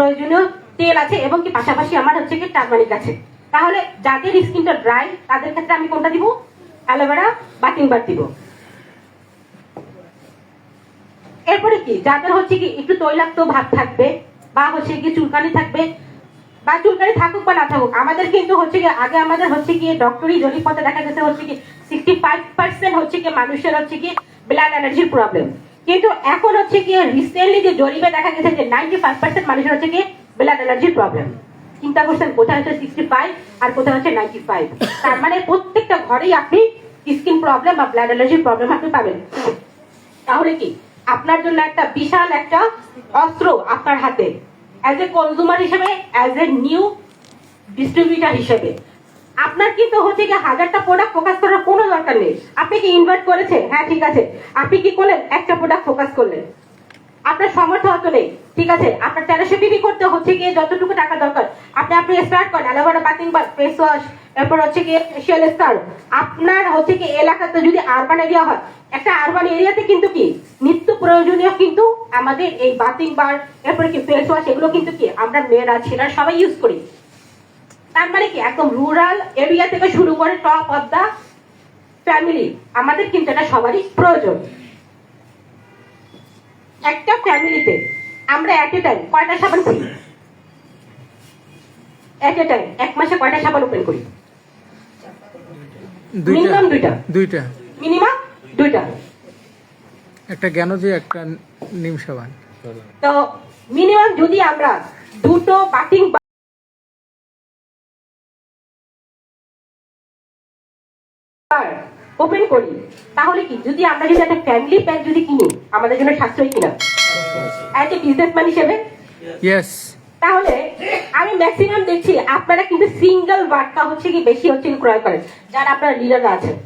প্রয়োজনীয় তেল আছে এবং কি পাশাপাশি আমার হচ্ছে কি টার্মারিক আছে। তাহলে যাদের স্কিনটা ড্রাই, তাদের ক্ষেত্রে আমি কোনটা দিব? অ্যালোভেরা বাকিং বার দিব। এরপরে কি? যাদের হচ্ছে কি একটু তৈলাক্ত ভাব থাকবে বা হচ্ছে কি চুলকানি থাকবে বা চুলকানি থাকুক বা না থাকুক, আমাদের কিন্তু হচ্ছে কি, আগে আমাদের হচ্ছে কি ডক্টরি জরিপতে দেখা গেছে হচ্ছে কি সিক্সটি ফাইভ পার্সেন্ট হচ্ছে কি মানুষের হচ্ছে কি ব্লাড এনার্জির প্রবলেম কিন্তু এখন হচ্ছে কি রিসেন্টলি যে জরিপে দেখা গেছে যে নাইনটি ফাইভ পার্সেন্ট মানুষের হচ্ছে কি ব্লাড এনার্জির প্রবলেম চিন্তা করছেন কোথায় হচ্ছে সিক্সটি ফাইভ আর কোথায় হচ্ছে নাইনটি ফাইভ তার মানে প্রত্যেকটা ঘরেই আপনি স্কিন প্রবলেম বা ব্লাড এনার্জির প্রবলেম আপনি পাবেন। তাহলে কি, আপনার জন্য একটা বিশাল একটা অস্ত্র আপনার হাতে অ্যাজ এ কনজুমার হিসেবে অ্যাজ এ নিউ ডিস্ট্রিবিউটার হিসেবে। আপনার কিন্তু হচ্ছে কি হাজারটা প্রোডাক্ট ফোকাস করার কোনো দরকার নেই। আপনি কি ইনভার্ট করেছেন? হ্যাঁ ঠিক আছে। আপনি কি করলেন? একটা প্রোডাক্ট ফোকাস করলেন। আপনার সামর্থ্য হয়তো নেই, ঠিক আছে? আপনার তেরোশো বিবি করতে হচ্ছে গিয়ে যতটুকু টাকা দরকার। আপনি আপনি স্টার্ট করেন, অ্যালোভেরা বাথিং বা ফেস ওয়াশ এরপর হচ্ছে গিয়ে ফেশিয়াল স্কার আপনার হচ্ছে কি এলাকাতে যদি আরবান এরিয়া হয়, একটা আরবান এরিয়াতে কিন্তু কি? নিত্য প্রয়োজনীয় কিন্তু আমাদের এই বাথিং বার এরপরে কি ফেস ওয়াশ এগুলো কিন্তু কি? আমরা মেয়েরা, ছেলেরা সবাই ইউজ করি। তার মানে কি? একদম রুরাল এরিয়া থেকে শুরু করে টপ অফ দা ফ্যামিলি আমাদের কিন্তু এটা সবারই প্রয়োজন। একটা ফ্যামিলিতে আমরা এট এ টাইম কয়টা সাবান করি এট এ টাইম এক মাসে কয়টা সাবান ওপেন করি? Minimum দুইটা। দুইটা। মিনিমাম দুইটা। একটা জ্ঞানজি একটা নিম সাবান। তো মিনিমাম যদি আমরা দুটো বাটিং ওপেন করি তাহলে কি? যদি আমরা যদি একটা ফ্যামিলি প্যাক যদি কিনি আমাদের জন্য সাশ্রয় কিনা? অ্যাজ এ বিজনেসম্যান হিসেবে? ইয়েস তাহলে আমি ম্যাক্সিমাম দেখছি আপনারা কিন্তু সিঙ্গেল ওয়ার্ডটা হচ্ছে কি বেশি হচ্ছে কি ক্রয় করেন। যারা আপনারা লিডাররা আছেন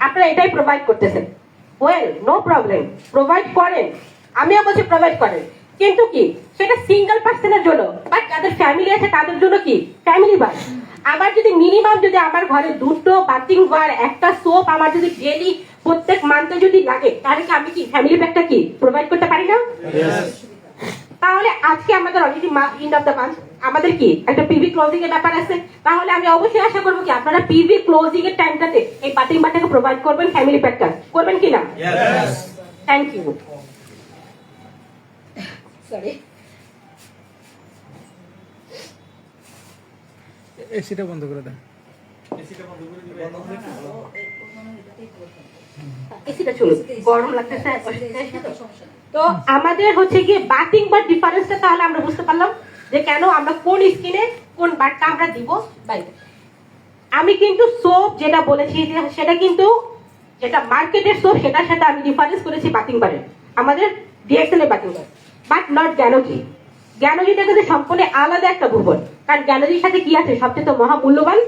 আপনারা এটাই প্রোভাইড করতেছেন। ওয়েল নো প্রবলেম প্রোভাইড করেন। আমিও বলছি প্রোভাইড করেন। কিন্তু কি? সেটা সিঙ্গেল পার্সনের জন্য। বা যাদের ফ্যামিলি আছে তাদের জন্য কি? ফ্যামিলি বাস আমার যদি মিনিমাম যদি আমার ঘরে দুটো বাথিং বার একটা সোপ আমার যদি ডেলি প্রত্যেক মান্থে যদি লাগে তাহলে কি আমি কি ফ্যামিলি প্যাকটা কি প্রোভাইড করতে পারি না? তাহলে আজকে আমাদের already end of the month আমাদের কি একটা পিভি ক্লোজিং এর ব্যাপার আছে। তাহলে আমি অবশ্যই আশা করব কি আপনারা পিভি ক্লোজিং এর টাইমটাতে এই বাতিং বাটাকে প্রোভাইড করবেন ফ্যামিলি প্যাকটা করবেন কি না? থ্যাংক ইউ সরি এসিটা বন্ধ করে দেন। তো? তো আমাদের হচ্ছে গিয়ে বাতিং বা ডিফারেন্সটা তাহলে আমরা বুঝতে পারলাম যে কেন আমরা কোন স্কিনে কোন বারটা আমরা দিব। বাইরে আমি কিন্তু সোপ যেটা বলেছি সেটা কিন্তু যেটা মার্কেটের সোপ সেটার সাথে আমি ডিফারেন্স করেছি বাতিং বারের আমাদের ডিএক্সএল এর বাতিং বার বাট নট জ্ঞানজি জ্ঞানজিটা কিন্তু সম্পূর্ণ আলাদা একটা ভুবন কারণ জ্ঞানজির সাথে কি আছে? সবচেয়ে তো মহামূল্যবান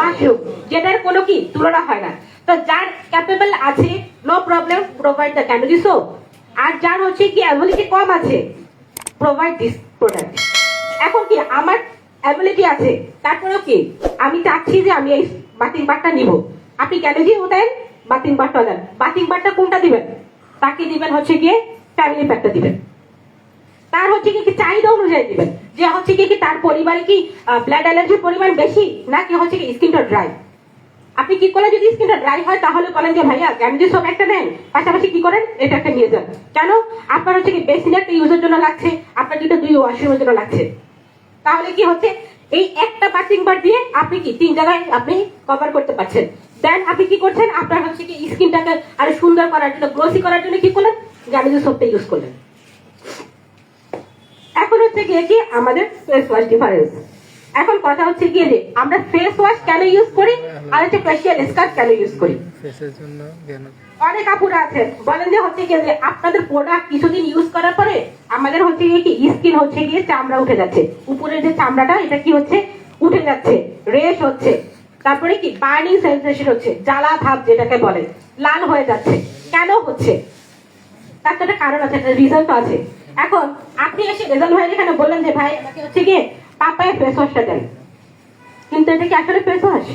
মাশরুম। যেটার কোনো কি তুলনা হয় না। তো যার ক্যাপেবল আছে নো প্রবলেম প্রোভাইড দ্য ক্যানোজি সোপ আর যার হচ্ছে কি অ্যাবিলিটি কম আছে প্রোভাইড দিস প্রোডাক্ট এখন কি আমার অ্যাবিলিটি আছে তারপরেও কি আমি চাচ্ছি যে আমি এই বাতিং বারটা নিব। আপনি ক্যানোজিও দেন বাতিং বারটা দেন বাতিং বারটা কোনটা দিবেন? তাকে দিবেন হচ্ছে গিয়ে ফ্যামিলি প্যাকটা দিবেন। তার হচ্ছে কি কি চাহিদা অনুযায়ী দিবেন? যে হচ্ছে কি কি তার পরিবারে কি ব্লাড অ্যালার্জির পরিমাণ বেশি, নাকি হচ্ছে কি স্কিনটা ড্রাই আপনি কি করলে যদি স্কিনটা ড্রাই হয়, তাহলে বলেন যে, ভাইয়া গ্যামজি সব একটা নেন পাশাপাশি কি করেন? এটা একটা নিয়ে যান। কেন? আপনার হচ্ছে কি বেসিন একটা ইউজের জন্য লাগছে, আপনার দুটো দুই ওয়াশরুমের জন্য লাগছে। তাহলে কি হচ্ছে? এই একটা বাথিং বার দিয়ে আপনি কি তিন জায়গায় আপনি কভার করতে পারছেন। দেন আপনি কি করছেন? আপনার হচ্ছে কি স্কিনটাকে আরও সুন্দর করার জন্য গ্লোসি করার জন্য কি করলেন? গ্যামজি সোপটা ইউজ করলেন। এখন হচ্ছে গিয়ে কি আমাদের ফেস ওয়াশ ডিফারেন্স এখন কথা হচ্ছে গিয়ে যে আমরা ফেস ওয়াশ কেন ইউজ করি? আর হচ্ছে ফেশিয়াল স্কার্ফ কেন ইউজ করি? ফেসের জন্য জ্ঞানজি অনেক আপুরা আছেন বলেন যে হচ্ছে গিয়ে যে আপনাদের প্রোডাক্ট কিছুদিন ইউজ করার পরে আমাদের হচ্ছে গিয়ে কি স্কিন হচ্ছে গিয়ে চামড়া উঠে যাচ্ছে। উপরের যে চামড়াটা এটা কি হচ্ছে? উঠে যাচ্ছে রেশ হচ্ছে। তারপরে কি বার্নিং সেন্সেশন হচ্ছে জ্বালা ভাব যেটাকে বলে লাল হয়ে যাচ্ছে। কেন হচ্ছে? তার তো একটা কারণ আছে একটা রিজন তো আছে। এখন আপনি এসে রেজাল্ট ভাইয়ের এখানে বললেন যে ভাই আমাকে হচ্ছে গিয়ে পাপায় ফেস ওয়াশটা দেন। কিন্তু এটা কি আসলে ফেস ওয়াশ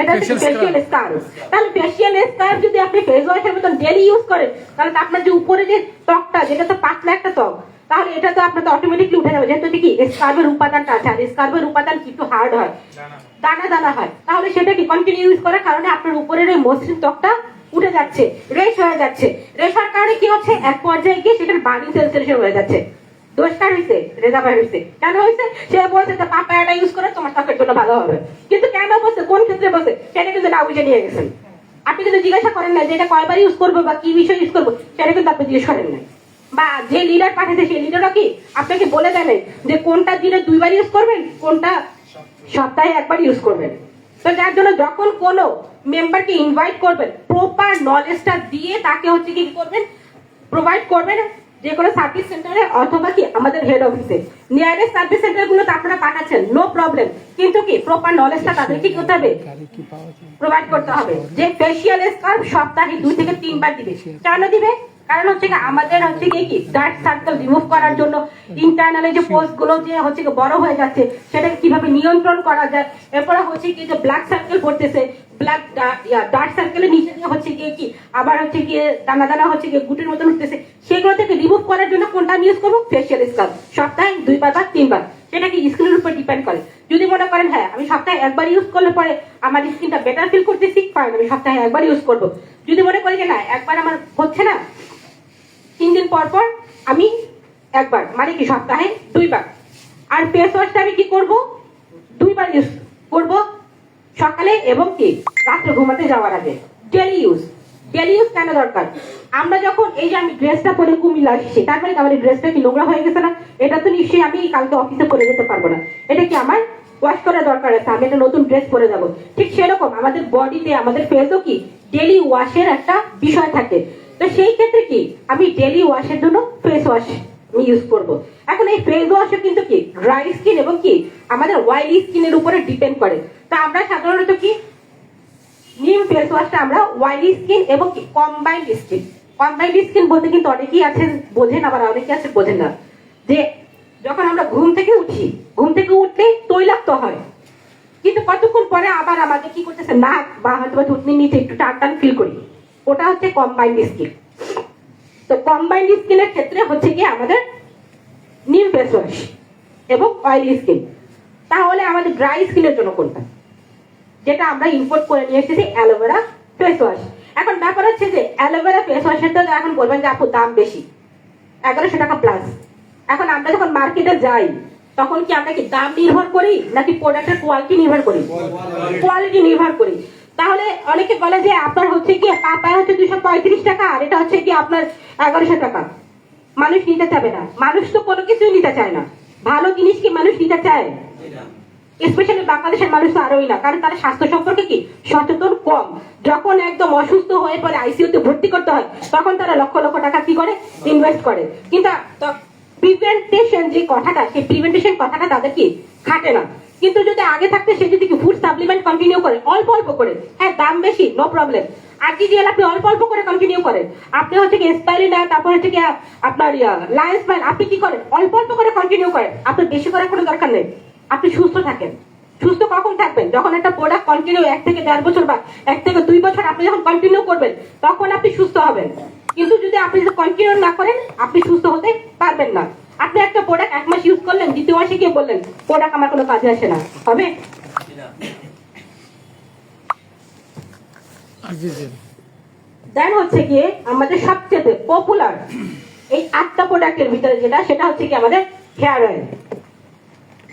এটা হচ্ছে ফেসিয়াল স্কার্ফ তাহলে ফেসিয়াল স্কার্ফ যদি আপনি ফেস ওয়াশের মতন ডেলি ইউজ করেন তাহলে তো আপনার যে উপরে যে ত্বকটা যেটা তো পাতলা একটা ত্বক তাহলে এটা তো আপনার তো অটোমেটিকলি উঠে যাবে। যেহেতু কি স্কার্বের উপাদানটা আছে আর স্কার্বের উপাদান কি? একটু হার্ড হয়। দানা। দানা হয়। তাহলে সেটা কি কন্টিনিউ ইউজ করার কারণে আপনার উপরের ওই মসৃণ ত্বকটা উঠে যাচ্ছে রেশ হয়ে যাচ্ছে। রেশ কারণে কি হচ্ছে? এক পর্যায়ে গিয়ে সেটার বার্নিং সেন্সেশন হয়ে যাচ্ছে। দোষ কার হয়েছে রেজা ভাই হয়েছে কেন হয়েছে সে বলছে যে পাপায়াটা ইউজ করে, তোমার ত্বকের জন্য ভালো হবে। কিন্তু কেন বলছে? কোন ক্ষেত্রে বলছে? সেটা কিন্তু না বুঝে নিয়ে গেছেন আপনি কিন্তু জিজ্ঞাসা করেন না যে এটা কয়বার ইউজ করব বা কি বিষয় ইউজ করব, সেটা কিন্তু আপনি জিজ্ঞেস করেন না বা যে লিডার পাঠাতে সেই লিডারও কি? আপনাকে বলে দেন যে কোনটা দিনে দুইবার ইউজ করবেন, কোনটা সপ্তাহে একবার ইউজ করবেন? তো যার জন্য যখন কোনো মেম্বারকে ইনভাইট করবেন প্রপার নলেজটা দিয়ে তাকে হচ্ছে কি করবেন প্রোভাইড করবেন যে কোনো সার্ভিস সেন্টারে অথবা কি আমাদের হেড অফিসে নিয়ারেস্ট সার্ভিস সেন্টার গুলোতে আপনারা পাঠাচ্ছেন নো প্রবলেম কিন্তু কি প্রপার নলেজটা তাদেরকে কি করতে হবে? প্রোভাইড করতে হবে। যে ফেসিয়াল স্কার্ফ সপ্তাহে দুই থেকে তিনবার দিবে। কেন দিবে? কারণ হচ্ছে কি আমাদের হচ্ছে কি কি ডার্ক সার্কেল রিমুভ করার জন্য ইন্টারনালি যে পোস্টগুলো যে হচ্ছে বড় হয়ে যাচ্ছে, সেটাকে কীভাবে নিয়ন্ত্রণ করা যায়? এরপরে হচ্ছে কি যে ব্ল্যাক সার্কেল পড়তেছে ব্ল্যাক ডার্ক সার্কেলের নিচে দিয়ে হচ্ছে গিয়ে কি, আবার হচ্ছে গিয়ে দানা দানা হচ্ছে গিয়ে গুটির মতন উঠতেছে। সেগুলো থেকে রিমুভ করার জন্য কোনটা ইউজ করব? ফেসিয়াল স্কার্ফ সপ্তাহে দুইবার বা তিনবার। সেটা কি স্কিনের উপর ডিপেন্ড করে। যদি মনে করেন হ্যাঁ আমি সপ্তাহে একবার ইউজ করলে পরে আমার স্কিনটা বেটার ফিল করতেছি ফাইন আমি সপ্তাহে একবার ইউজ করব। যদি মনে করি যে না, একবার আমার হচ্ছে না, তিন দিন পর পর আমি একবার মানে কি সপ্তাহে দুইবার। আর ফেস ওয়াশটা আমি কি করব? দুইবার ইউজ করব। সকালে এবং কি? রাত্রে ঘুমাতে যাওয়ার আগে। ডেলি ইউজ ডেলি ইউজ কেন দরকার? আমরা যখন এই যে আমি ড্রেসটা পরে কুমিল্লা আসছি তারপরে আমার ড্রেসটা কি নোংরা হয়ে গেছে না? এটা তো নিশ্চয়ই আমি কালকে অফিসে পরে যেতে পারব না। এটা কি আমার ওয়াশ করা দরকার আছে? আমি একটা নতুন ড্রেস পরে যাব। ঠিক সেরকম আমাদের বডিতে আমাদের ফেসও কি? ডেলি ওয়াশের একটা বিষয় থাকে। তো সেই ক্ষেত্রে কি? আমি ডেলি ওয়াশের জন্য ফেস ওয়াশ আমি ইউজ করব। এখন এই ফেস ওয়াশও কিন্তু কি? ড্রাই স্কিন এবং কি? আমাদের অয়েলি স্কিনের উপরে ডিপেন্ড করে। তো আমরা সাধারণত কি? নিম ফেস ওয়াশটা আমরা অয়েলি স্কিন এবং কি? Combined skin. কম্বাইন্ড স্কিন বলতে কিন্তু অনেকেই আছেন, বোঝেন আবার অনেকে আছে বোঝেন না। যে যখন আমরা ঘুম থেকে উঠি, ঘুম থেকে উঠলে তৈলাক্ত হয়। কিন্তু কতক্ষণ পরে আবার আমাদের কি করতেছে? নাক বা হয়তো থুতনির নিচে একটু টান ফিল করি। ওটা হচ্ছে কম্বাইন্ড স্কিন। তো কম্বাইন্ড স্কিনের ক্ষেত্রে হচ্ছে কি আমাদের নিম ফেস ওয়াশ এবং অয়েলি স্কিন তাহলে আমাদের ড্রাই স্কিনের জন্য কোনটা? যেটা আমরা ইম্পোর্ট করে নিয়ে এসেছি অ্যালোভেরা ফেস ওয়াশ এখন ব্যাপার হচ্ছে যে অ্যালোভেরা ফেস ওয়াশের তো এখন বলবেন যে আপু দাম বেশি। এগারোশো টাকা প্লাস এখন আমরা যখন মার্কেটে যাই তখন কি আমরা কি দাম নির্ভর করি নাকি প্রোডাক্টের কোয়ালিটি নির্ভর করি? কোয়ালিটি নির্ভর করি। তাহলে অনেকে বলে যে আপনার হচ্ছে কি পাপায় হচ্ছে দুশো পঁয়ত্রিশ টাকা আর এটা হচ্ছে কি আপনার এগারোশো টাকা। মানুষ নিতে চাবে না। মানুষ তো কোনো কিছুই নিতে চায় না। ভালো জিনিস কি মানুষ নিতে চায়? স্পেশালি বাংলাদেশের মানুষ তো আরোই না। কারণ তারা স্বাস্থ্য সম্পর্কে কি? সচেতন কম। যখন একদম অসুস্থ হয়ে পড়ে আইসিইউতে ভর্তি করতে হয়, তখন তারা লক্ষ লক্ষ টাকা কি করে? ইনভেস্ট করে। কিন্তু প্রিভেন্টেশন যে কথাটা, সেই প্রিভেন্টেশন কথাটা তাদের কি? খাটে না। কিন্তু যদি আগে থাকতে সে যদি ফুড সাপ্লিমেন্ট কন্টিনিউ করে? অল্প অল্প করে। হ্যাঁ দাম বেশি নো প্রবলেম আর জিএল আপনি অল্প অল্প করে কন্টিনিউ করেন? আপনি হচ্ছে কি এসপাইরি না তারপর হচ্ছে কি আপনার লায়ন্স ম্যান আপনি কি করেন? অল্প অল্প করে কন্টিনিউ করেন। আপনার বেশি করার কোনো দরকার নেই। আপনি সুস্থ থাকেন। সুস্থ কখন থাকবেন? যখন একটা প্রোডাক্ট কন্টিনিউ এক থেকে দেড় বছর বা এক থেকে দুই বছর আপনি যখন কন্টিনিউ করবেন, তখন আপনি সুস্থ হবেন। কিন্তু যদি আপনি কন্টিনিউ না করেন, আপনি সুস্থ হতে পারবেন না। আপনি একটা প্রোডাক্ট এক মাস ইউজ করলেন দ্বিতীয় মাসে গিয়ে বললেন প্রোডাক্ট আমার কোনো কাজে আসে না। হবে? দেন হচ্ছে গিয়ে আমাদের সবচেয়ে পপুলার এই আটটা প্রোডাক্টের ভিতরে যেটা সেটা হচ্ছে কি আমাদের হেয়ার অয়েল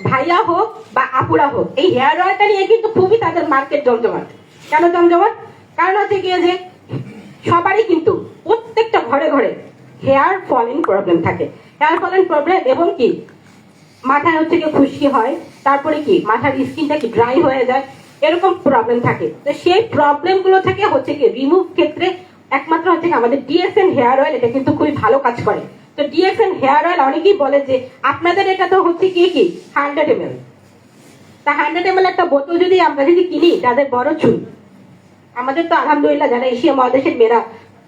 ভাইয়া হোক বা আপুরা হোক এই হেয়ার অয়েলটা নিয়ে কিন্তু খুবই তাদের মার্কেট জমজমাট। কেন জমজমাট? কারণ হচ্ছে গিয়ে যে সবারই কিন্তু প্রত্যেকটা ঘরে ঘরে হেয়ার ফলিং প্রবলেম থাকে। হেয়ার ফলিং প্রবলেম এবং কি? মাথায় হচ্ছে কি খুশকি হয়, তারপরে কি? মাথার স্কিনটা কি ড্রাই হয়ে যায়, এরকম প্রবলেম থাকে। তো সেই প্রবলেমগুলো থেকে হচ্ছে কি রিমুভ ক্ষেত্রে একমাত্র হচ্ছে কি আমাদের ডিএসএন হেয়ার অয়েল এটা কিন্তু খুবই ভালো কাজ করে। তো ডিএসএন হেয়ার অয়েল অনেকেই বলে যে, আপনাদের এটা তো হচ্ছে কি কি? হান্ড্রেড এম তা হান্ড্রেড এম একটা বোতল যদি আমরা যদি কিনি তাদের বড় চুল, আমাদের তো আলহামদুলিল্লাহ যারা এশিয়া মহাদেশের মেয়েরা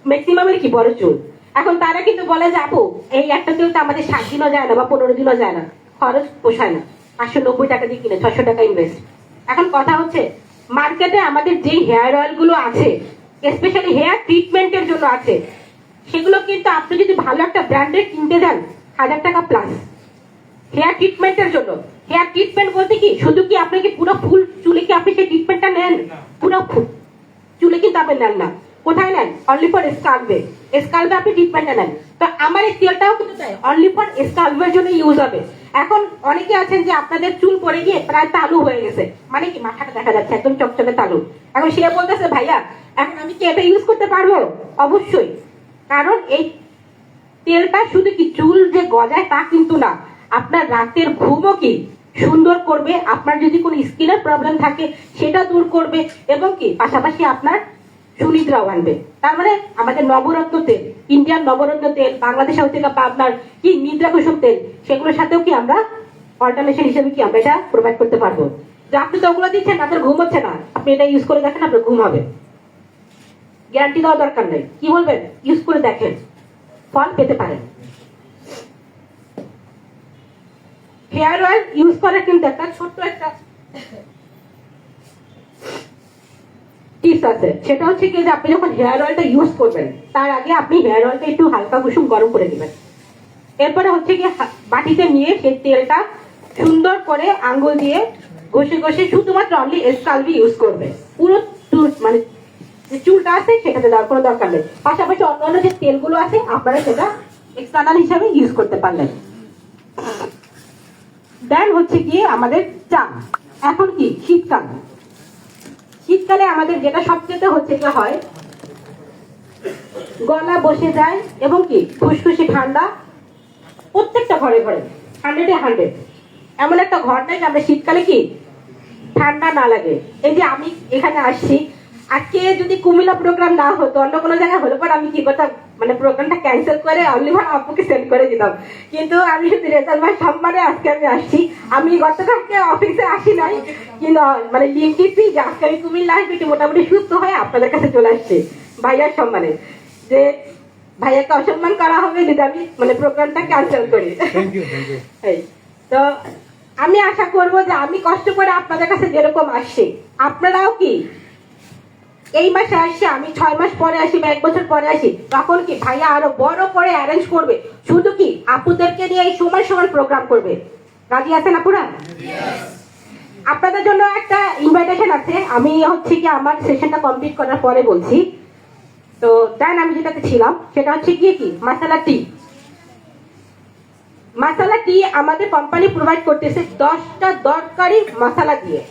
ম্যাক্সিমামের কি বড় চুল? এখন তারা কিন্তু বলে যে আপু এই একটা চুল তো আমাদের সাত দিনও যায় না বা পনেরো দিনও যায় না। খরচ পোষায় না। পাঁচশো নব্বই টাকা দিয়ে কিনে ছশো টাকা ইনভেস্ট এখন কথা হচ্ছে মার্কেটে আমাদের যেই হেয়ার অয়েলগুলো আছে স্পেশালি হেয়ার ট্রিটমেন্টের জন্য আছে সেগুলো কিন্তু আপনি যদি ভালো একটা ব্র্যান্ডের কিনতে যান হাজার টাকা প্লাস হেয়ার ট্রিটমেন্টের জন্য। হেয়ার ট্রিটমেন্ট বলতে কি শুধু কি আপনি কি পুরো ফুল চুলে কি আপনি সেই ট্রিটমেন্টটা নেন? পুরো ফুল চুলে কিন্তু আপনি নেন না। কোথায় নেন অনলি ফর স্কাল্পে স্কাল্পে আপনি ট্রিটমেন্টটা নেন তো আমার এই তেলটাও কিন্তু তাই। অনলি ফর স্কাল্পের জন্য ইউজ হবে। এখন অনেকে আছেন যে আপনাদের চুল পড়ে গিয়ে প্রায় তালু হয়ে গেছে। মানে কি, মাথাটা দেখা যাচ্ছে, একদম চকচকে তালু। এখন সে বলতেছে, ভাইয়া, এখন আমি কি এটা ইউজ করতে পারব? অবশ্যই। কারণ এই তেলটা শুধু কি চুল যে গজায় তা কিন্তু না। আপনার রাতের ঘুমও কি সুন্দর করবে? আপনার যদি কোনো স্কিনের প্রবলেম থাকে, সেটা দূর করবে। এবং কি, পাশাপাশি আপনার সুনিদ্রাও আনবে তার মানে আমাদের নবরত্ন তেল ইন্ডিয়ান নবরত্ন তেল, বাংলাদেশ থেকে আপনার কি নিদ্রা কুসুম তেল, সেগুলোর সাথেও কি আমরা অল্টারনেশন হিসেবে কি আমরা এটা প্রোভাইড করতে পারব? যে আপনি তো ওগুলো দিচ্ছেন, আপনার ঘুম হচ্ছে না। আপনি এটা ইউজ করে দেখেন, আপনার ঘুম হবে। গ্যারান্টি দেওয়া দরকার নেই। কি বলবেন? ইউজ করে দেখেন। ফল পেতে পারেন। হেয়ার অয়েল ইউজ করার কিন্তু একটা ছোট্ট একটা টিপস আছে। সেটা হচ্ছে কি যে আপনি যখন হেয়ার অয়েলটা ইউজ করবেন, তার আগে আপনি হেয়ার অয়েলটা একটু হালকা কুসুম গরম করে দিবেন এরপরে হচ্ছে কি বাটিতে নিয়ে সেই তেলটা সুন্দর করে আঙ্গুল দিয়ে ঘষে ঘষে শুধুমাত্র অনলি স্কালবি ইউজ করবে পুরো মানে যে চুলটা আছে সেটাতে দেওয়ার কোনো দরকার নেই। পাশাপাশি অন্যান্য যে তেলগুলো আছে, আপনারা সেটা এক্সটার্নাল হিসাবে ইউজ করতে পারলেন। দেন হচ্ছে গিয়ে আমাদের চা। এখন কি? শীতকাল। শীতকালে আমাদের যেটা সবচেয়ে হচ্ছে হয় গলা বসে যায় এবং কি খুশখুশি ঠান্ডা প্রত্যেকটা ঘরে ঘরে হান্ড্রেডে হান্ড্রেড এমন একটা ঘর নাই যে আমরা শীতকালে কি ঠান্ডা না লাগে। এই যে আমি এখানে আসছি আজকে যদি কুমিল্লা প্রোগ্রাম না হতো অন্য কোনো জায়গায় হলে পর আমি কি করতাম? মানে প্রোগ্রামটা ক্যান্সেল করে অনলি ভাই আপুকে সেন্ড করে দিতাম। কিন্তু আমি শুধু রেজাল্ট ভাই সম্মানে আজকে আমি আসছি। আমি গতকালকে অফিসে আসি নাই কিন্তু মানে লিঙ্ক টিপি যে আজকে আমি কুমিল্লা আসবি একটু মোটামুটি সুস্থ হয়ে আপনাদের কাছে চলে আসছে ভাইয়ার সম্মানে। যে ভাইয়াকে অসম্মান করা হবে যদি আমি মানে প্রোগ্রামটা ক্যান্সেল করি। এই, তো আমি আশা করব যে আমি কষ্ট করে আপনাদের কাছে যেরকম আসছি। আপনারাও কি? এই মাসে আসছে আমি ছয় মাস পরে আসি বা এক বছর পরে আসি তখন কি ভাইয়া আরও বড় করে অ্যারেঞ্জ করবে? শুধু কি আপুদেরকে নিয়ে এই সময় সময় প্রোগ্রাম করবে? রাজি আছেন আপুরা? আপনাদের জন্য একটা ইনভাইটেশন আছে আমি হচ্ছে কি আমার সেশনটা কমপ্লিট করার পরে বলছি। তো দেন আমি যেটাতে ছিলাম সেটা হচ্ছে গিয়ে কি? মাসালা টি মশালা টি আমাদের কোম্পানি প্রোভাইড করতেছে দশটা দরকারি মশালা দিয়ে।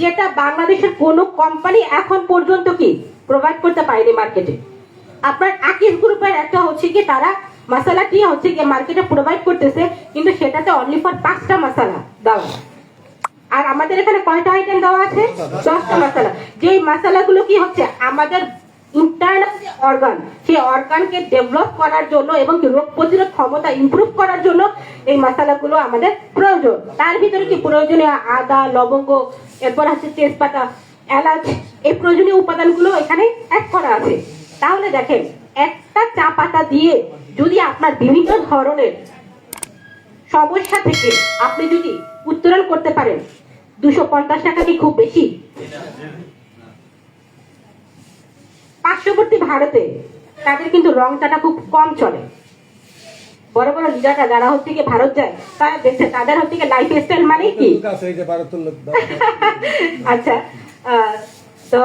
যেটা বাংলাদেশের কোনো কোম্পানি এখন পর্যন্ত কি প্রোভাইড করতে পারেনি মার্কেটে আপনার আকিস গ্রুপের একটা হচ্ছে কি, তারা মশালা টি হচ্ছে কি মার্কেটে প্রোভাইড করতেছে, কিন্তু সেটাতে অনলি ফর পাঁচটা মশলা দেওয়া। আর আমাদের এখানে কয়টা আইটেম দেওয়া আছে? দশটা মশলা। যেই মশলাগুলো কি হচ্ছে, আমাদের ইন্টারনাল যে অর্গান সেই অর্গানকে ডেভেলপ করার জন্য এবং রোগ প্রতিরোধ ক্ষমতা ইমপ্রুভ করার জন্য এই মশলাগুলো আমাদের প্রয়োজন। তার ভিতরে কি প্রয়োজনীয়? আদা, লবঙ্গ, এরপর হচ্ছে তেজপাতা, এলাচ, এই প্রয়োজনীয় উপাদানগুলো এখানে অ্যাড করা আছে। তাহলে দেখেন, একটা চা পাতা দিয়ে যদি আপনার বিভিন্ন ধরনের সমস্যা থেকে আপনি যদি উত্তরণ করতে পারেন, দুশো পঞ্চাশ টাকা কি খুব বেশি? পার্শ্ববর্তী ভারতে তাদের কিন্তু রং চাটা খুব কম চলে। বড় বড় লিডাররা যারা হচ্ছে কি ভারত যায় তারা দেখছে তাদের হচ্ছে কি? লাইফ স্টাইল মানে কি। আচ্ছা তো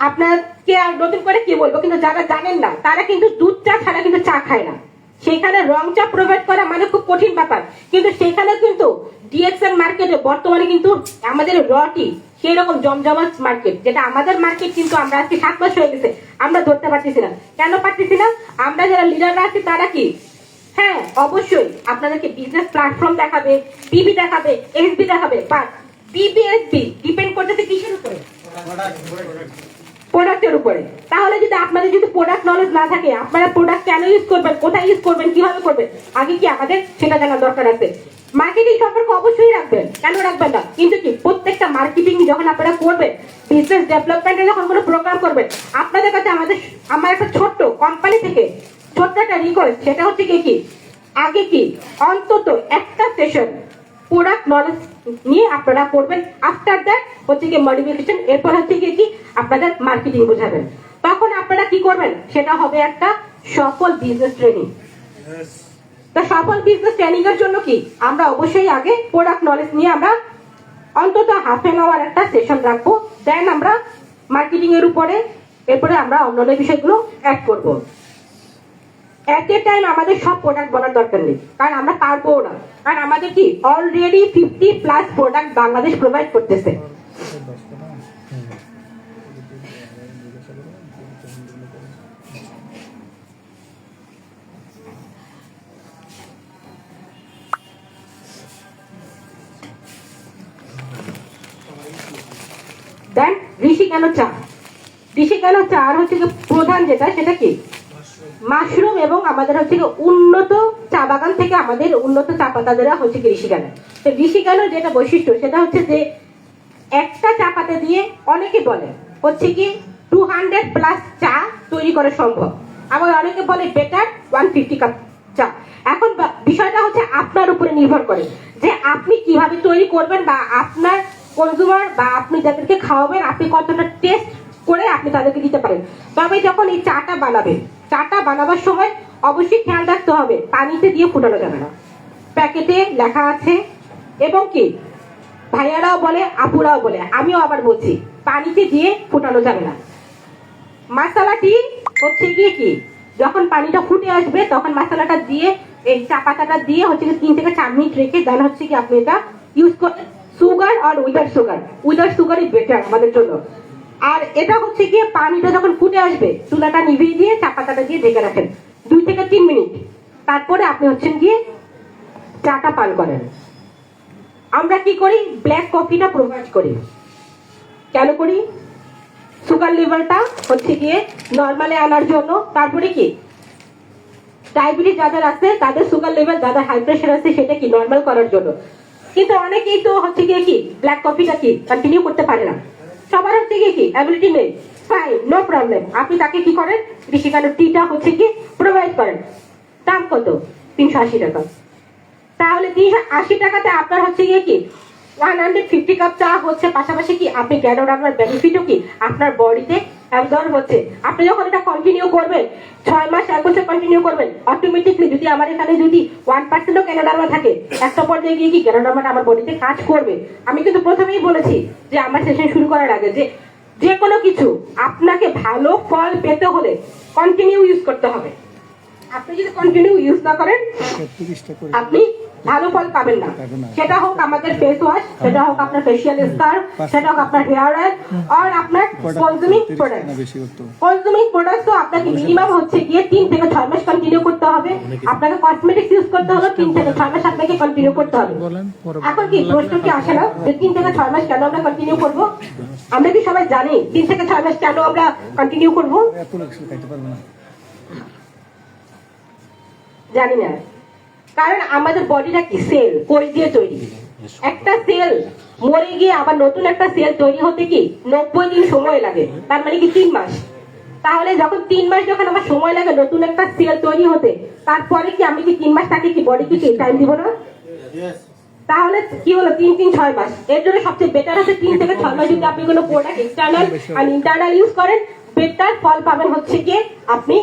আপনাকে আর নতুন করে কি বলব কিন্তু যারা জানেন না তারা কিন্তু দুধ চা ছাড়া কিন্তু চা খায় না। সেখানে রং চা প্রোভাইড করা মানে খুব কঠিন ব্যাপার। কিন্তু সেখানে কিন্তু ডিএক্সএল মার্কেটে বর্তমানে কিন্তু আমাদের রটি সেই রকম জমজমাট মার্কেট যেটা আমাদের মার্কেট কিন্তু আমরা আজকে সাত মাস হয়ে গেছে, আমরা ধরতে পারতেছি না। কেন পারতেছি না? আমরা যারা লিডাররা আছি, তারা কি? হ্যাঁ অবশ্যই আপনাদেরকে বিজনেস প্ল্যাটফর্ম দেখাবে পিবি দেখাবে এসবি দেখাবে বাট পিবিএসবি ডিপেন্ড করতেছে কিসের উপরে? প্রোডাক্টের উপরে। তাহলে যদি আপনাদের যদি প্রোডাক্ট নলেজ না থাকে, আপনারা প্রোডাক্ট কেন ইউজ করবেন, কোথায় ইউজ করবেন, কীভাবে করবেন? আগে কি আমাদের সেটা জানার দরকার আছে? মার্কেটিং সম্পর্কে অবশ্যই রাখবেন। কেন রাখবেন না? কিন্তু কি? প্রত্যেকটা মার্কেটিং যখন আপনারা করবেন বিজনেস ডেভেলপমেন্টে যখন কোনো প্রোগ্রাম করবেন, আপনাদের কাছে আমাদের আমার একটা ছোট্ট কোম্পানি থেকে ছোট্ট একটা রিকোয়েস্ট সেটা হচ্ছে কি কি? আগে কি? অন্তত একটা সেশন প্রোডাক্ট নলেজ নিয়ে আপনারা করবেন। আফটার দ্যাট হচ্ছে কি মডিফিকেশন এরপর হচ্ছে কি কি? আপনাদের মার্কেটিং বোঝাবেন। তখন আপনারা কি করবেন? সেটা হবে একটা সফল বিজনেস ট্রেনিং তো সফল বিজনেস ট্রেনিং এর জন্য কি? আমরা অবশ্যই আগে প্রোডাক্ট নলেজ নিয়ে আমরা অন্তত হাফ এন আওয়ার একটা সেশন রাখব। দেন আমরা মার্কেটিং এর উপরে, এরপরে আমরা অন্যান্য বিষয়গুলো অ্যাড করব। এট এ টাইম আমাদের সব প্রোডাক্ট বলার দরকার নেই। কারণ আমরা পারব না। কারণ আমাদের কি? Already fifty plus product Bangladesh provide করতেছে। কেন চা? ঋষি কেন চা? আর হচ্ছে প্রধান যেটা, সেটা কি? মাশরুম এবং আমাদের হচ্ছে উন্নত চা বাগান থেকে আমাদের উন্নত চা পাতা দেওয়া হচ্ছে কি ঋষি কেন। তো ঋষি কেন যেটা বৈশিষ্ট্য, সেটা হচ্ছে যে একটা চা পাতা দিয়ে অনেকে বলে, হচ্ছে কি টু হান্ড্রেড প্লাস চা তৈরি করা সম্ভব। আবার অনেকে বলে বেটার ওয়ান ফিফটি কাপ চা। এখন বিষয়টা হচ্ছে আপনার উপরে নির্ভর করে যে আপনি কীভাবে তৈরি করবেন বা আপনার কনজিউমার বা আপনি যাদেরকে খাওয়াবেন, আপনি কতটা টেস্ট করে আপনি তাদেরকে দিতে পারেন। তবে যখন এই চাটা বানাবেন চাটা বানাবার সময় অবশ্যই খেয়াল রাখতে হবে, পানিতে দিয়ে ফুটানো যাবে না। প্যাকেটে লেখা আছে, এবং কি, ভাইয়ারাও বলে, আপুরাও বলে, আমিও আবার বলছি, পানিতে দিয়ে ফুটানো যাবে না। মশলাটি হচ্ছে গিয়ে কি, যখন পানিটা ফুটে আসবে, তখন মশলাটা দিয়ে, এই চা পাতাটা দিয়ে হচ্ছে তিন থেকে চার মিনিট রেখে, দেন হচ্ছে কি আপনি এটা ইউজ করেন সুগার আর without sugar without sugar better আমাদের জন্য। আর এটা হচ্ছে গিয়ে পানিটা যখন ফুটে আসবে, চুলাটা নিভিয়ে দিয়ে চা পাতাটা দিয়ে ঢেকে রাখেন। দুই থেকে তিন মিনিট। তারপরে আপনি হচ্ছেন গিয়ে চাটা পান করেন। আমরা কি করি ব্ল্যাক কফিটা প্রোভাইড করি। কেন করি? সুগার লেভেলটা হচ্ছে গিয়ে নর্মালে আনার জন্য। তারপরে কি ডায়াবেটিস যাদের আছে, তাদের সুগার লেভেল যাদের হাই প্রেশার আছে, সেটা কি নর্মাল করার জন্য। কিন্তু অনেকেই তো হচ্ছে গিয়ে কি ব্ল্যাক কফিটা কি কন্টিনিউ করতে পারে না। সবার হচ্ছে গিয়ে কি অ্যাবিলিটি নেই। ফাইন নো প্রবলেম আপনি তাকে কি করেন? ঋষিকানো টিটা হচ্ছে কি প্রোভাইড করেন। দাম কত? তিনশো আশি টাকা। তাহলে তিনশো আশি টাকাতে আপনার হচ্ছে গিয়ে কি ওয়ান হান্ড্রেড ফিফটি কাপ চা হচ্ছে। পাশাপাশি কি আপনি জ্ঞান রাখার বেনিফিটও কি আপনার বডিতে অ্যাবজর্ব হচ্ছে। আপনি যখন এটা কন্টিনিউ করবেন ছয় মাস এক বছর কন্টিনিউ করবেন অটোমেটিকলি যদি আমার এখানে যদি ওয়ান পার্সেন্টও ক্যানাডারমা থাকে একটা পর্যায়ে গিয়ে কি ক্যানাডারমাটা আমার বডিতে কাজ করবে? আমি কিন্তু প্রথমেই বলেছি যে আমার সেশন শুরু করার আগে যে যে কোনো কিছু আপনাকে ভালো ফল পেতে হলে কন্টিনিউ ইউজ করতে হবে। আপনি যদি কন্টিনিউ ইউজ না করেন আপনি ভালো ফল পাবেন না। সেটা হোক আমাদের ফেস ওয়াশ সেটা হোক আপনার ফেসিয়াল স্কার সেটা হোক আপনার হেয়ার অয়েল আর আপনার কনজিউমিং প্রোডাক্ট কনজিউমিং প্রোডাক্ট তো আপনাকে মিনিমাম হচ্ছে গিয়ে তিন থেকে ছয় মাস কন্টিনিউ করতে হবে। আপনাকে কসমেটিক্স ইউজ করতে হবে তিন থেকে ছয় মাস আপনাকে কন্টিনিউ করতে হবে। এখন কি প্রশ্ন কি আসে না যে তিন থেকে ছয় মাস কেন আমরা কন্টিনিউ করব? আমরা কি সবাই জানি তিন থেকে ছয় মাস কেন আমরা কন্টিনিউ করব? জানি না। কারণ আমাদের বডিটা কি? সেল কই দিয়ে তৈরি। একটা সেল মরে গিয়ে আবার নতুন একটা সেল তৈরি হতে কি? নব্বই দিন সময় লাগে। তার মানে কি তিন মাস? তাহলে যখন তিন মাস যখন আমার সময় লাগে নতুন একটা সেল তৈরি হতে, তারপরে কি আমি কি তিন মাস তাকে কি বডিকে কি টাইম দিব না? তাহলে কি হলো? তিন তিন, ছয় মাস। এর জন্য সবচেয়ে বেটার হচ্ছে তিন থেকে ছয় মাস যদি আপনি কোনো প্রোডাক্ট এক্সটার্নাল আর ইন্টারনাল ইউজ করেন বেটার ফল পাবেন হচ্ছে গিয়ে আপনি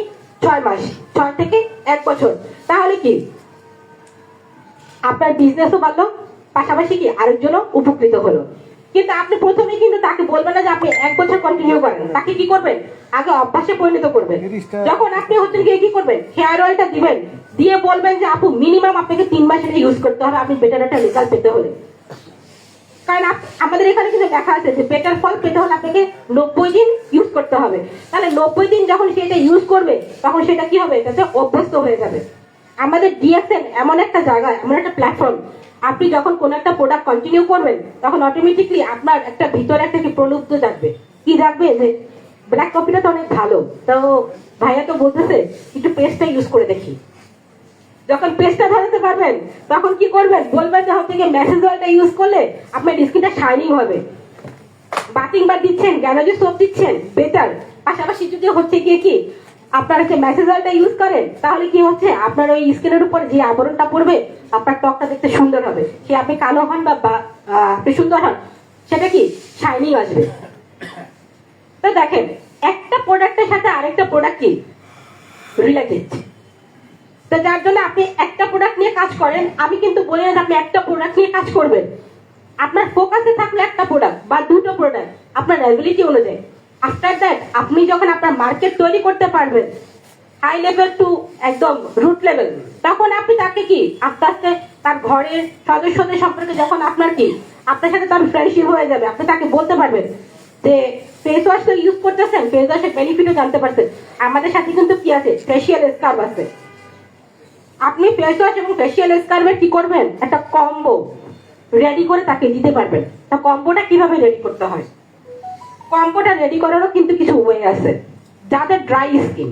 ছয় মাস, ছয় থেকে এক বছর। তাহলে কি? আপনার বিজনেসও বাড়লো পাশাপাশি কি আরেকজনও উপকৃত হলো। কিন্তু আপনি প্রথমেই কিন্তু তাকে বলবেন না যে আপনি এক বছর কন্টিনিউ করেন। তাকে কি করবেন? আগে অভ্যাসে পরিণত করবেন। যখন আপনি হচ্ছেন গিয়ে কি করবেন? হেয়ার অয়েলটা দিবেন। দিয়ে বলবেন যে আপু মিনিমাম আপনাকে তিন মাস এটা ইউজ করতে হবে। আপনি বেটার একটা রেজাল্ট পেতে হলে। কারণ আমাদের এখানে কিন্তু দেখা আছে যে বেটার ফল পেতে হলে আপনাকে নব্বই দিন ইউজ করতে হবে। তাহলে নব্বই দিন যখন সেটা ইউজ করবে তখন সেটা কি হবে? এটাতে অভ্যস্ত হয়ে যাবে। আমাদের ডিএসএন এমন একটা জায়গা এমন একটা প্ল্যাটফর্ম আপনি যখন কোনো একটা প্রোডাক্ট কন্টিনিউ করবেন, তখন অটোমেটিকলি আপনার একটা ভিতরে একটা কি প্রলুব্ধ থাকবে। কি থাকবে? যে ব্ল্যাক কফিটা তো অনেক ভালো। তো ভাইয়া তো বলতেছে, একটু পেস্টটা ইউজ করে দেখি। যখন পেস্টটা ধরাতে পারবেন, তখন কি করবেন? বলবেন যে হচ্ছে মেসেজ অয়েলটা ইউজ করলে আপনার স্কিনটা শাইনিং হবে। বাতিং বার দিচ্ছেন গ্যানোজি সোপ দিচ্ছেন? বেটার পাশাপাশি যদি হচ্ছে গিয়ে কি আপনার মেসেজ অয়েলটা ইউজ করেন তাহলে কি হচ্ছে? আপনার ওই স্কিনের উপর যে আবরণটা পড়বে আপনার ত্বকটা দেখতে সুন্দর হবে। সে আপনি কালো হন বা, আপনি সুন্দর হন সেটা কি? শাইনিং আসবে। তো দেখেন একটা প্রোডাক্টের সাথে আরেকটা প্রোডাক্ট কি? রিলেটেড তো যার জন্য আপনি একটা প্রোডাক্ট নিয়ে কাজ করেন আমি কিন্তু বলি না আপনি একটা প্রোডাক্ট নিয়ে কাজ করবেন। আপনার ফোকাসে থাকলে একটা প্রোডাক্ট বা দুটো প্রোডাক্ট আপনার অ্যাবিলিটি অনুযায়ী। আফটার দ্যাট আপনি যখন আপনার মার্কেট তৈরি করতে পারবেন হাই লেভেল টু একদম রুট লেভেল তখন আপনি তাকে কি? আস্তে আস্তে তার ঘরের সদস্যদের সম্পর্কে যখন আপনার কি? আপনার সাথে তার ফ্রেন্ডশিপ হয়ে যাবে। আপনি তাকে বলতে পারবেন যে ফেস ওয়াশ তো ইউজ করতেছেন ফেস ওয়াশের বেনিফিটও জানতে পারছেন। আমাদের সাথে কিন্তু কি আছে? ফেসিয়াল স্কার্ব আছে। আপনি ফেস ওয়াশ এবং ফেসিয়াল স্কার্বের কি করবেন? একটা কম্বো রেডি করে তাকে দিতে পারবেন। তা কম্বোটা কীভাবে রেডি করতে হয়? কম্বোটা রেডি করারও কিন্তু কিছু ওয়ে আছে। যাদের ড্রাই স্কিন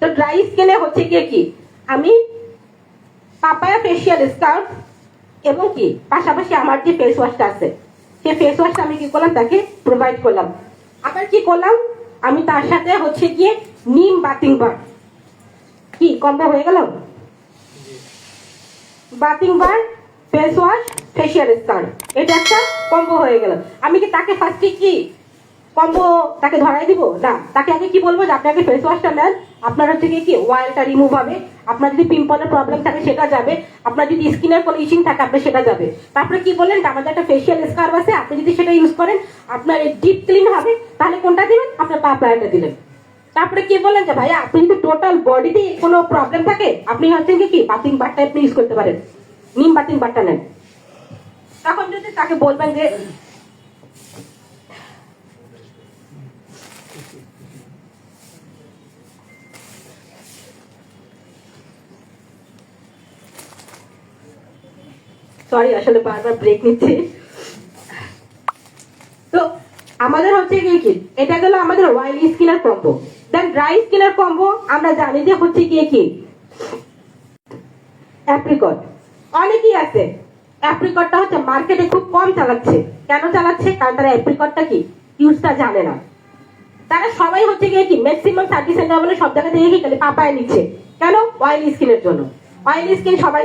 তো ড্রাই স্কিনে হচ্ছে গিয়ে কি? আমি পাপায়া ফেসিয়াল স্কার্ফ এবং কি? পাশাপাশি আমার যে ফেস ওয়াশটা আছে সেই ফেস ওয়াশটা আমি কি করলাম? তাকে প্রোভাইড করলাম। আবার কি করলাম? আমি তার সাথে হচ্ছে গিয়ে নিম বাতিং বার কি? কম্বো হয়ে গেল? Bathing bar face wash facial scrub এটা একটা কম্বো হয়ে গেল। আমি কি তাকে ফার্স্টে কি কম্বো তাকে ধরাই দিব? না, তাকে আগে কি বলব যে আপনাকে ফেস ওয়াশটা নেন। আপনার হচ্ছে কি ওয়াইলটা রিমুভ হবে। আপনার যদি পিম্পলের প্রবলেম থাকে সেটা যাবে। আপনার যদি স্কিনের কোনো ইচিং থাকে, আপনার সেটা যাবে। তারপরে কি বললেন আমাদের একটা ফেসিয়াল স্কার্ফ আছে। আপনি যদি সেটা ইউজ করেন, আপনার ডিপ ক্লিন হবে। তাহলে কোনটা দিবেন আপনার পা প্লায়ারটা দিলেন। তারপরে কি বললেন যে ভাইয়া, আপনি যদি টোটাল বডিতে কোনো প্রবলেম থাকে, আপনি হচ্ছেন কি বাতিং বারটা আপনি ইউজ করতে পারেন। নিম বাতিং বারটা নেন। তখন যদি তাকে বলবেন যে সরি আসলে বারবার ব্রেক নিচ্ছি। তো আমাদের হচ্ছে কি কি? এটা গেল আমাদের অয়েলি স্কিনের কম্বো দেন ড্রাই স্কিনের কম্বো আমরা জানি যে হচ্ছে কি কি? অ্যাপ্রিকট অনেকই আছে। অ্যাপ্রিকটটা হচ্ছে মার্কেটে খুব কম চালাচ্ছে। কেন চালাচ্ছে? কারণ তারা অ্যাপ্রিকটটা কি? ইউজটা জানে না। তারা সবাই হচ্ছে গিয়ে কি? ম্যাক্সিমাম সার্ভিস সেন্টার বলে সব জায়গা থেকে কি? খালি পাপায় নিচ্ছে। কেন? অয়েলি স্কিনের জন্য। অয়েলি স্কিন সবাই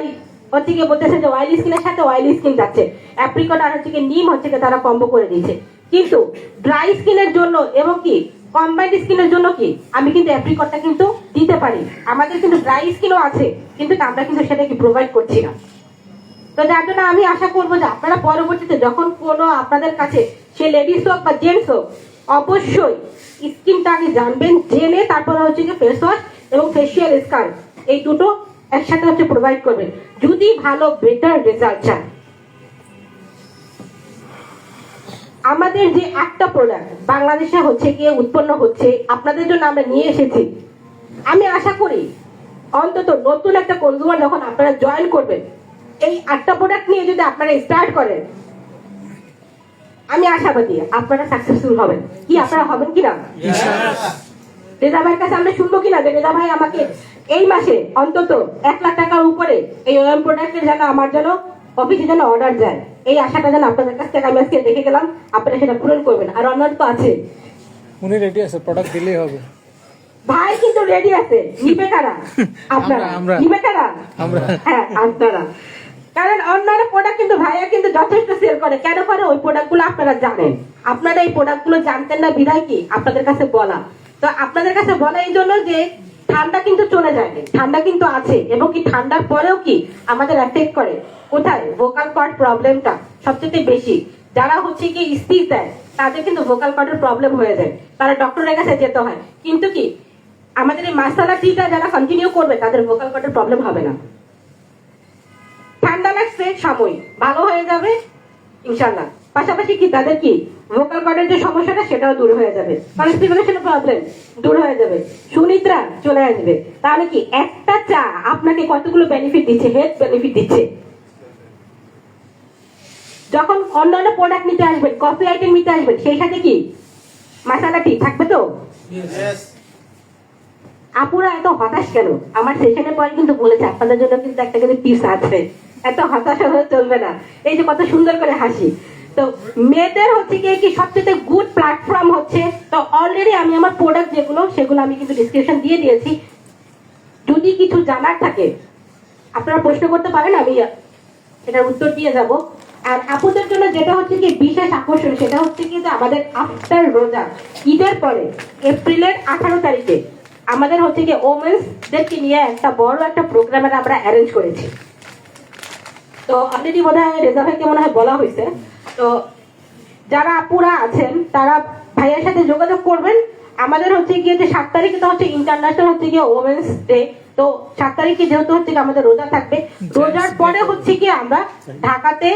হচ্ছে গিয়ে বলতেছে যে অয়েলি স্কিনের সাথে অয়েলি স্কিন যাচ্ছে। অ্যাপ্রিকট আর হচ্ছে গিয়ে নিম হচ্ছে গিয়ে তারা কম্বো করে দিয়েছে। কিন্তু ড্রাই স্কিনের জন্য এবং কি? কম্বাইন্ড স্কিনের জন্য কি? আমি কিন্তু অ্যাপ্রিকটটা কিন্তু দিতে পারি। আমাদের কিন্তু ড্রাই স্কিনও আছে, কিন্তু আমরা কিন্তু সেটা কি প্রোভাইড করছি না। তো যার জন্য আমি আশা করব যে আপনারা পরবর্তীতে যখন কোনো আপনাদের কাছে সে লেডিস হোক বা জেন্টস হোক, অবশ্যই স্কিনটা আগে জানবেন, জেনে তারপরে হচ্ছে যে ফেস ওয়াশ এবং ফেসিয়াল স্কার এই দুটো একসাথে হচ্ছে প্রোভাইড করবেন। যদি ভালো বেটার রেজাল্ট চান। আমাদের যে একটা প্রোডাক্ট বাংলাদেশে হচ্ছে গিয়ে উৎপন্ন হচ্ছে, আপনাদের জন্য আমরা নিয়ে এসেছি। আমি আশা করি অন্তত নতুন একটা কনজিউমার যখন আপনারা জয়েন করবেন এই আটটা প্রোডাক্ট নিয়ে যদি আপনারা স্টার্ট করেন আমি আশাবাদী আপনারা সাকসেসফুল হবেন। কি আপনারা হবেন কিনা? রেজা ভাইয়ের কাছে আমরা শুনব কিনা যে রেজা ভাই আমাকে এই মাসে অন্তত এক লাখ টাকার উপরে এই ওএম প্রোডাক্টের যেন আমার যেন অফিসে যেন অর্ডার যায়। এই আশাটা যেন আপনাদের কাছ থেকে আমি আজকে দেখে গেলাম। আপনারা সেটা পূরণ করবেন। আর অন্যান্য তো আছে। উনি রেডি আছে প্রোডাক্ট দিলেই হবে। ভাই কিন্তু রেডি আছে। নিবে কারা? আপনারা। নিবে কারা? আমরা। হ্যাঁ আপনারা। কারণ অন্যান্য প্রোডাক্ট কিন্তু ভাইয়া কিন্তু যথেষ্ট সেল করে। কেন করে? ওই প্রোডাক্টগুলো আপনারা জানেন। আপনারা এই প্রোডাক্টগুলো জানতেন না বিধায় কি? আপনাদের কাছে বলা। তো আপনাদের কাছে বলা এই জন্য যে ঠান্ডা কিন্তু চলে যায় ঠান্ডা কিন্তু আছে। এবং কি ঠান্ডার পরেও কি আমাদের এফেক্ট করে? কোথায়? ভোকাল কর্ড প্রবলেমটা সবচেয়ে বেশি। যারা হচ্ছে কি স্পিচ দেয় তাদের কিন্তু ভোকাল কর্ডের প্রবলেম হয়ে যায়। তারা ডক্টরের কাছে যেতে হয়। কিন্তু কি আমাদের এই মাসালা টিটা যারা কন্টিনিউ করবে তাদের ভোকাল কর্ডের প্রবলেম হবে না। ঠান্ডা লাগছে সাময়িক। ভালো হয়ে যাবে ইনশাল্লাহ পাশাপাশি কি তাদের কি ভোকাল কর্ডের যে সমস্যাটা সেটাও দূর হয়ে যাবে। কনস্টিপেশনের প্রবলেম দূর হয়ে যাবে। সুনিদ্রা চলে আসবে। তাহলে কি একটা চা আপনাকে কতগুলো বেনিফিট দিচ্ছে হেলথ বেনিফিট দিচ্ছে? যখন অন্যান্য প্রোডাক্ট নিতে আসবেন কফি আইটেম নিতে আসবেন সেই সাথে কি মশালা টি থাকবে তো? আপুরা এত হতাশ কেন? আমার সেশনের পরে কিন্তু বলেছে আপনাদের জন্য কিন্তু একটা কিন্তু টিপস আছে। এত হতাশা হলে চলবে না। এই যে কত সুন্দর করে হাসি। তো মেয়েদের হচ্ছে কি কি সবচেয়ে গুড প্ল্যাটফর্ম হচ্ছে, তো অলরেডি আমি আমার প্রোডাক্ট যেগুলো, সেগুলো আমি কিন্তু ডিসক্রিপশন দিয়ে দিয়েছি। যদি কিছু জানার থাকে, আপনারা প্রশ্ন করতে পারেন, আমি এটার উত্তর দিয়ে যাব। আর আপুদের জন্য যেটা হচ্ছে কি বিশেষ আকর্ষণ, সেটা হচ্ছে কি যে আমাদের আফটার রোজা, ঈদের পরে, এপ্রিলের আঠারো তারিখে, আমাদের হচ্ছে কি ওমেন্সদেরকে নিয়ে একটা বড় একটা প্রোগ্রামের আমরা অ্যারেঞ্জ করেছি। তো অলরেডি বোধ হয় রেজা ভাইকে মনে হয় বলা হয়েছে? তো যারা আপুরা আছেন তারা ভাইয়ের সাথে যোগাযোগ করবেন। আমাদের হচ্ছে গিয়ে যে সাত তারিখে তো হচ্ছে ইন্টারন্যাশনাল হচ্ছে গিয়ে ওমেন্স ডে তো সাত তারিখে যেহেতু হচ্ছে কি আমাদের রোজা থাকবে রোজার পরে হচ্ছে কি আমরা ঢাকাতে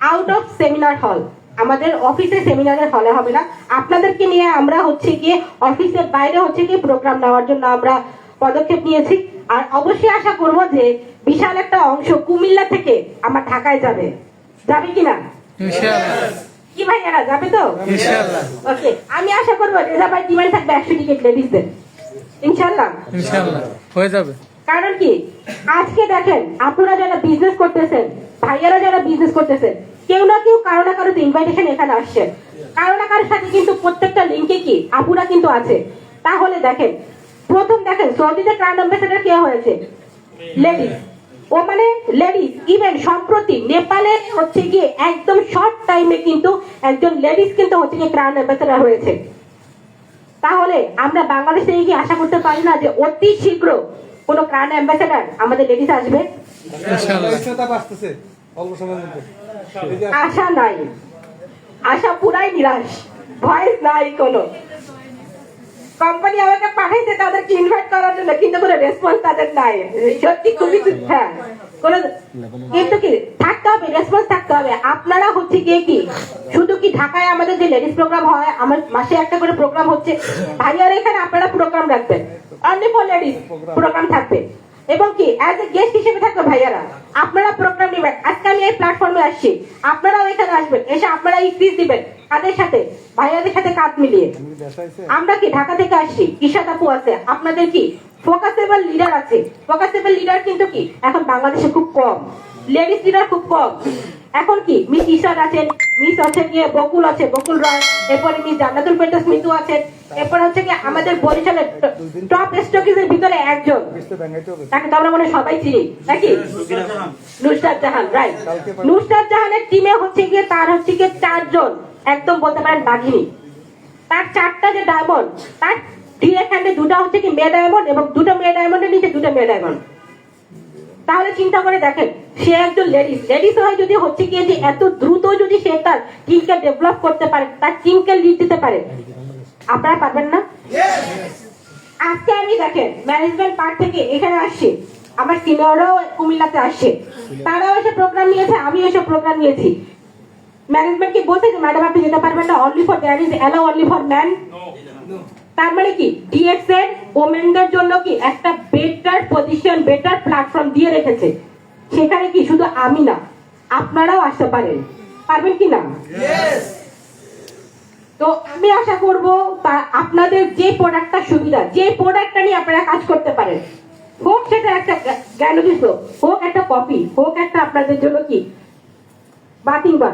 আউট অফ সেমিনার হল আমাদের অফিসে সেমিনারের হলে হবে না। আপনাদেরকে নিয়ে আমরা হচ্ছে গিয়ে অফিসের বাইরে হচ্ছে গিয়ে প্রোগ্রাম নেওয়ার জন্য আমরা পদক্ষেপ নিয়েছি। আর অবশ্যই আশা করব যে বিশাল একটা অংশ কুমিল্লা থেকে আমার ঢাকায় যাবে। যাবে কিনা? কি ভাই এরা যাবে তো? ওকে আমি আশা করব রেজা ভাই ডিমান্ড থাকবে একশো টিকিট লেডিসদের ইনশাল্লাহ ইনশাআল্লাহ। হয়ে যাবে। কারণ কি? আজকে দেখেন আপনারা যারা বিজনেস করতেছেন ভাইয়ারা যারা বিজনেস করতেছেন কেউ না কেউ কারও না কারও ইনভাইটেশন এখানে আসছে। কারও না কারোর সাথে কিন্তু প্রত্যেকটা লিঙ্কে কি আপুরা কিন্তু আছে। তাহলে দেখেন প্রথম দেখেন সৌদিতে ক্রাউন অ্যাম্বাসেডার কে হয়েছে? লেডিস ও মানে লেডিস ইভেন সম্প্রতি নেপালে হচ্ছে গিয়ে একদম শর্ট টাইমে কিন্তু একজন লেডিস কিন্তু হচ্ছে গিয়ে ক্রাউন অ্যাম্বাসেডার হয়েছে। তাহলে আমরা বাংলাদেশে কি আশা করতে পারি না যে অতি শীঘ্র কোনো ক্রাউন অ্যাম্বাসেডার আমাদের লেডিস আসবে? আশা নাই। আশা পুরাই নিরাশ। ভয়েস নাই কোনো। কোম্পানি আমাকে পাঠাইছে তাদেরকে ইনভাইট করার জন্য কিন্তু কোনো রেসপন্স তাদের নাই। সত্যি খুবই হ্যাঁ কোনো কিন্তু কি থাকতে হবে রেসপন্স থাকতে হবে। আপনারা হচ্ছে গিয়ে কি শুধু কি ঢাকায় আমাদের যে লেডিস প্রোগ্রাম হয় আমার মাসে একটা করে প্রোগ্রাম হচ্ছে ভাইয়ার এখানে আপনারা প্রোগ্রাম রাখবেন। অনলি ফর লেডিস প্রোগ্রাম থাকবে। এবং কি অ্যাজ এ গেস্ট হিসেবে থাকবে ভাইয়ারা। আপনারা প্রোগ্রাম নেবেন। আজকে আমি এই প্ল্যাটফর্মে আসছি। আপনারাও এখানে আসবেন এসে আপনারা এই ফিস দিবেন। কাদের সাথে ভাইয়াদের সাথে কাজ মিলিয়ে। আমরা কি ঢাকা থেকে আসছি? ঈশাদ আপু আছে আপনাদের কি ফোকাসেবল লিডার আছে? ফোকাসেবল লিডার কিন্তু কি? এখন বাংলাদেশে খুব কম। লেডিস লিডার খুব কম। এখন কি? মিস ঈশাদ আছেন মিস আছে গিয়ে বকুল আছে বকুল রয় এরপরে মিস জান্নাতুল পেট্রোস মিতু আছেন এরপর হচ্ছে কি আমাদের বরিশালের টপ স্টকিজের ভিতরে একজন। তাকে তো আমরা মনে হয় সবাই চিনি নাকি? নুসরাত জাহান রাইট নুসরাত জাহানের টিমে হচ্ছে গিয়ে তার হচ্ছে গিয়ে চারজন। একদম বলতে পারেন বাঘিনী। তার চারটা যে ডায়মন্ড তার ডিরেক্ট হ্যান্ডে দুটো হচ্ছে কি মেয়ে ডায়মন্ড এবং দুটো মেয়ে ডায়মন্ডের নিচে দুটো মেয়ে ডায়মন্ড তাহলে চিন্তা করে দেখেন, সে একজন লেডিস লেডিস হয়ে যদি হচ্ছে গিয়ে যে এত দ্রুত যদি সে তার টিমকে ডেভেলপ করতে পারে, তার টিমকে লিড দিতে পারে, আপনারা পারবেন না? আজকে আমি দেখেন ম্যানেজমেন্ট পার্ট থেকে এখানে আসছি, আমার সিনিয়ররাও কুমিল্লাতে আসছে। তারাও এসে প্রোগ্রাম নিয়েছে, আমিও এসে প্রোগ্রাম নিয়েছি। ম্যানেজমেন্ট কি বলছে যে ম্যাডাম আপনি যেতে পারবেন না। Only for there is allow only for man তার মানে কি? ডিএক্স এর ওমেনদের জন্য কি একটা বেটার পজিশন বেটার প্ল্যাটফর্ম দিয়ে রেখেছে। সেখানে কি শুধু আমি না আপনারাও আসতে পারেন। পারবেন কি না? তো আমি আশা করব তা আপনাদের যে প্রোডাক্টটা সুবিধা যে প্রোডাক্টটা নিয়ে আপনারা কাজ করতে পারেন। হোক সেটা একটা জ্ঞানোদিত হোক একটা কপি হোক একটা আপনাদের জন্য কি? বাতিং বা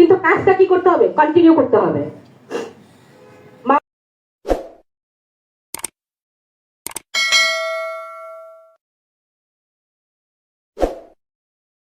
কিন্তু কাজটা কি করতে হবে? কন্টিনিউ করতে হবে।